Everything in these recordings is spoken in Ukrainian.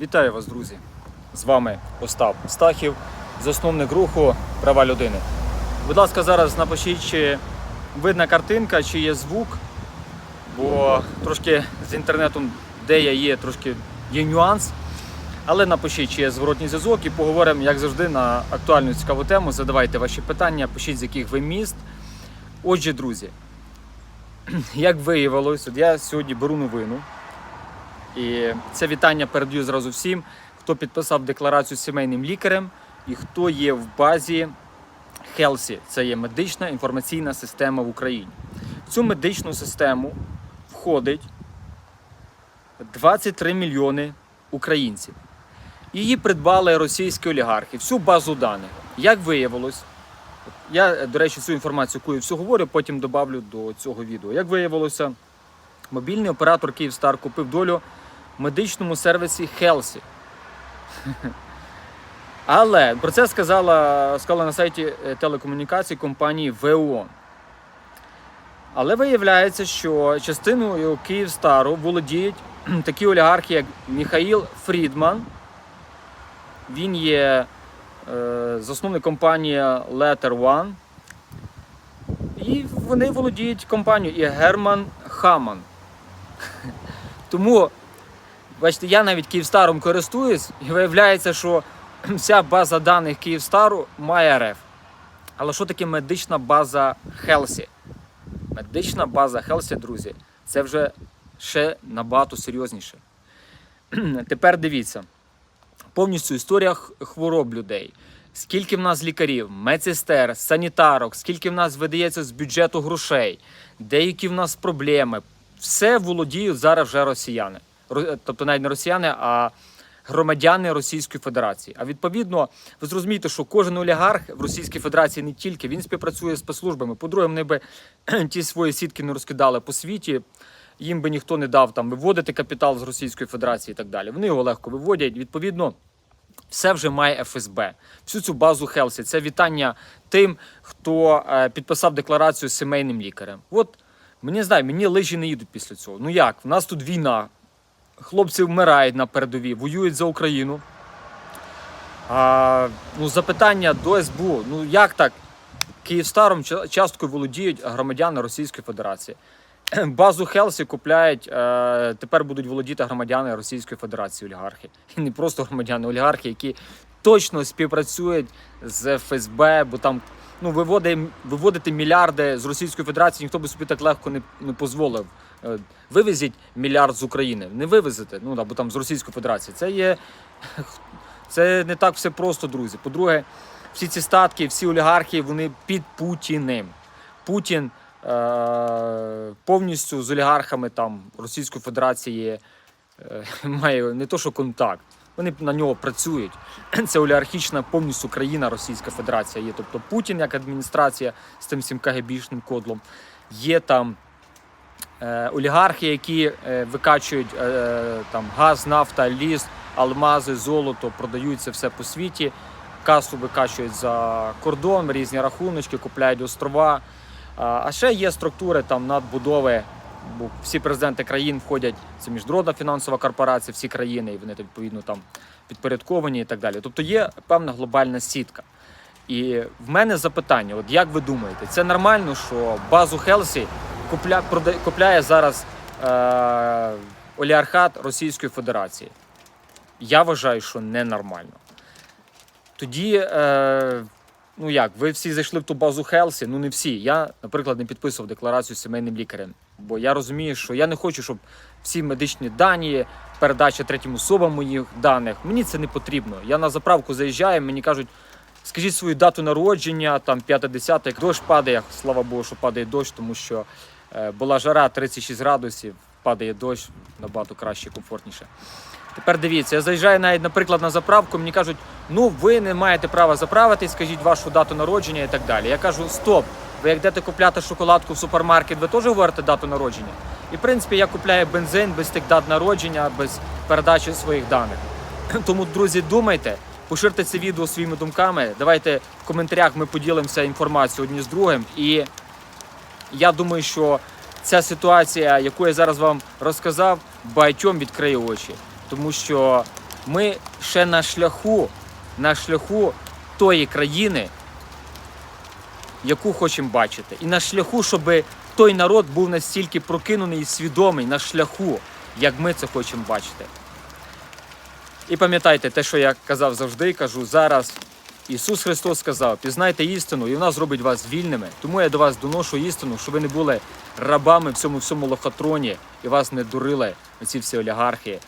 Вітаю вас, друзі! З вами Остап Стахів, засновник руху Права людини. Будь ласка, зараз напишіть, чи видна картинка, чи є звук, бо трошки з інтернетом, де я є, трошки є нюанс. Але напишіть, чи є зворотній зв'язок, і поговоримо, як завжди, на актуальну цікаву тему. Задавайте ваші питання, пишіть, з яких ви міст. Отже, друзі, як виявилось, от я сьогодні беру новину. І це вітання передаю зразу всім, хто підписав декларацію сімейним лікарем і хто є в базі Хелсі. Це є медична інформаційна система в Україні. В цю медичну систему входить 23 мільйони українців. Її придбали російські олігархи, всю базу даних. Як виявилось, я, до речі, цю інформацію, яку я всю говорю, потім добавлю до цього відео. Як виявилося, мобільний оператор Київстар купив долю медичному сервісі Хелсі. Але про це сказала, сказала на сайті е, телекомунікацій компанії ВО. Але виявляється, що частиною Київстару володіють такі олігархи, як Міхаїл Фрідман. Він є е, засновник компанії Letter One. І вони володіють компанією і Герман Хаман. Тому, бачите, я навіть Київстаром користуюсь, і виявляється, що вся база даних Київстару має РФ. Але що таке медична база Хелсі? Медична база Хелсі, друзі, це вже ще набагато серйозніше. Тепер дивіться, повністю історія хвороб людей. Скільки в нас лікарів, медсестер, санітарок, скільки в нас видається з бюджету грошей, деякі в нас проблеми. Все володіють зараз вже росіяни. Тобто навіть не росіяни, а громадяни Російської Федерації. А відповідно, ви зрозумієте, що кожен олігарх в Російській Федерації не тільки він співпрацює з спецслужбами. По-друге, вони би ті свої сітки не розкидали по світі. Їм би ніхто не дав там виводити капітал з Російської Федерації і так далі. Вони його легко виводять. Відповідно, все вже має ФСБ. Всю цю базу Хелсі. Це вітання тим, хто е, підписав декларацію з сімейним лікарем. От мені знаю, мені лижі не їдуть після цього. Ну як? В нас тут війна. Хлопці вмирають на передовій, воюють за Україну. А, ну, запитання до СБУ. Ну як так? Київстаром ча- часткою володіють громадяни Російської Федерації. Базу Хелсі купляють, е, тепер будуть володіти громадяни Російської Федерації олігархи. І не просто громадяни олігархи, які точно співпрацюють з ФСБ, бо там ну, виводить, виводити мільярди з Російської Федерації ніхто би собі так легко не, не дозволив. Е, Вивезіть мільярд з України. Не вивезете, ну або там з Російської Федерації. Це є це не так все просто, друзі. По-друге, всі ці статки, всі олігархи, вони під Путіним. Путін е- повністю з олігархами там Російської Федерації е- має не то, що контакт. Вони на нього працюють. Це олігархічна повністю країна Російська Федерація є. Тобто Путін як адміністрація з тим всім КГБшним кодлом. Є там олігархи, які е, викачують е, там газ, нафта, ліс, алмази, золото, продають це все по світі. Касу викачують за кордон, різні рахуночки, купляють острова. А ще є структури там надбудови. Бо всі президенти країн входять, це міжнародна фінансова корпорація, всі країни, і вони відповідно там підпорядковані і так далі. Тобто є певна глобальна сітка. І в мене запитання: от як ви думаєте, це нормально, що базу Хелсі купля, прода, купляє зараз е, олігархат Російської Федерації? Я вважаю, що ненормально. Тоді, е, ну як, ви всі зайшли в ту базу Хелсі? Ну не всі. Я, наприклад, не підписував декларацію сімейним лікарем. Бо я розумію, що я не хочу, щоб всі медичні дані, передача третім особам моїх даних, мені це не потрібно. Я на заправку заїжджаю, мені кажуть, скажіть свою дату народження, там 5-10, як дощ падає, слава Богу, що падає дощ, тому що була жара 36 градусів, падає дощ, набагато краще, комфортніше. Тепер дивіться, я заїжджаю навіть, наприклад, на заправку, мені кажуть, ну ви не маєте права заправити, скажіть вашу дату народження і так далі. Я кажу, стоп, ви як йдете купляти шоколадку в супермаркет, ви теж говорите дату народження? І в принципі я купляю бензин без тих дат народження, без передачі своїх даних. Тому, друзі, думайте, поширте це відео своїми думками. Давайте в коментарях ми поділимося інформацією одні з другим. І я думаю, що ця ситуація, яку я зараз вам розказав, багатьом відкриє очі. Тому що Ми ще на шляху, на шляху тої країни, яку хочемо бачити. І на шляху, щоб той народ був настільки прокинений і свідомий на шляху, як ми це хочемо бачити. І пам'ятайте те, що я казав завжди, кажу зараз. Ісус Христос сказав: пізнайте істину, і вона зробить вас вільними. Тому я до вас доношу істину, щоб ви не були рабами в цьому всьому лохотроні і вас не дурили ці всі олігархи,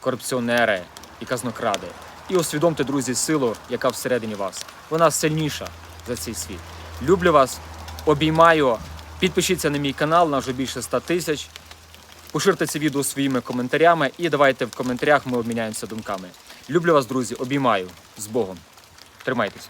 корупціонери і казнокради. І усвідомте, друзі, силу, яка всередині вас. Вона сильніша за цей світ. Люблю вас, обіймаю. Підпишіться на мій канал, на вже більше 100 тисяч. Поширте це відео своїми коментарями і давайте в коментарях ми обміняємося думками. Люблю вас, друзі, обіймаю з Богом. Тримайтесь.